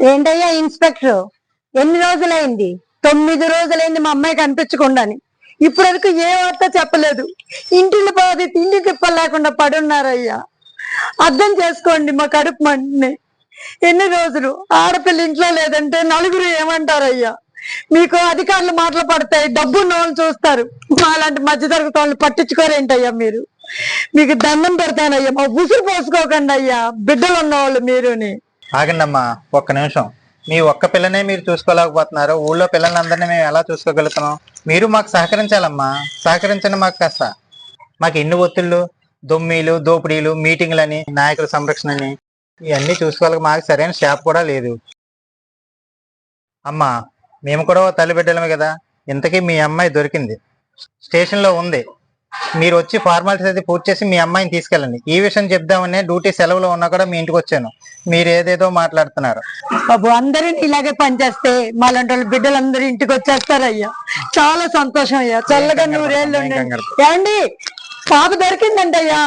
ఏంటయ్యా ఇన్స్పెక్టర్? ఎన్ని రోజులైంది? తొమ్మిది రోజులైంది మా అమ్మాయి కనిపించకుండాని. ఇప్పుడు వరకు ఏ వార్త చెప్పలేదు. ఇంటిని పోది తిండి తిప్పలేకుండా పడున్నారయ్యా. అర్థం చేసుకోండి మా కడుపు మంటని. ఎన్ని రోజులు? ఆడపిల్ల ఇంట్లో లేదంటే నలుగురు ఏమంటారయ్యా? మీకు అధికారులు మాటలు పడతాయి డబ్బు నోళ్ళు చూస్తారు. అలాంటి మధ్యతరగతి వాళ్ళు పట్టించుకోరేంటయ్యా మీరు? మీకు దండం పెడతానయ్యా. మా ఉసురు పోసుకోకండి అయ్యా బిడ్డలు ఉన్నవాళ్ళు మీరుని. ఆగండమ్మా ఒక్క నిమిషం. మీ ఒక్క పిల్లనే మీరు చూసుకోలేకపోతున్నారు ఊళ్ళో పిల్లలందరినీ మేము ఎలా చూసుకోగలుగుతున్నాం? మీరు మాకు సహకరించాలమ్మా. సహకరించండి మాకు కాస్త. మాకు ఎన్ని ఒత్తిళ్ళు దొమ్మిలు దోపిడీలు మీటింగ్లని నాయకుల సంరక్షణని ఇవన్నీ చూసుకోవాలి మాకు సరైన స్టాఫ్ కూడా లేదు. అమ్మా మేము కూడా తల్లి బిడ్డలమే కదా. ఇంతకీ మీ అమ్మాయి దొరికింది. స్టేషన్లో ఉంది. మీరు వచ్చి ఫార్మాలిటీస్ అయితే పూర్తి చేసి మీ అమ్మాయిని తీసుకెళ్ళండి. ఈ విషయం చెప్దామనే డ్యూటీ సెలవులో ఉన్నా కూడా మీ ఇంటికి వచ్చాను. మీరు ఏదేదో మాట్లాడుతున్నారు. బాబు అందరిని ఇలాగే పనిచేస్తే మాలాంటి వాళ్ళ బిడ్డలందరూ ఇంటికి వచ్చేస్తారయ్యా. చాలా సంతోషం అయ్యా. చల్లగా నూరేళ్ళు ఏమండి? పాప దొరికిందండి అయ్యా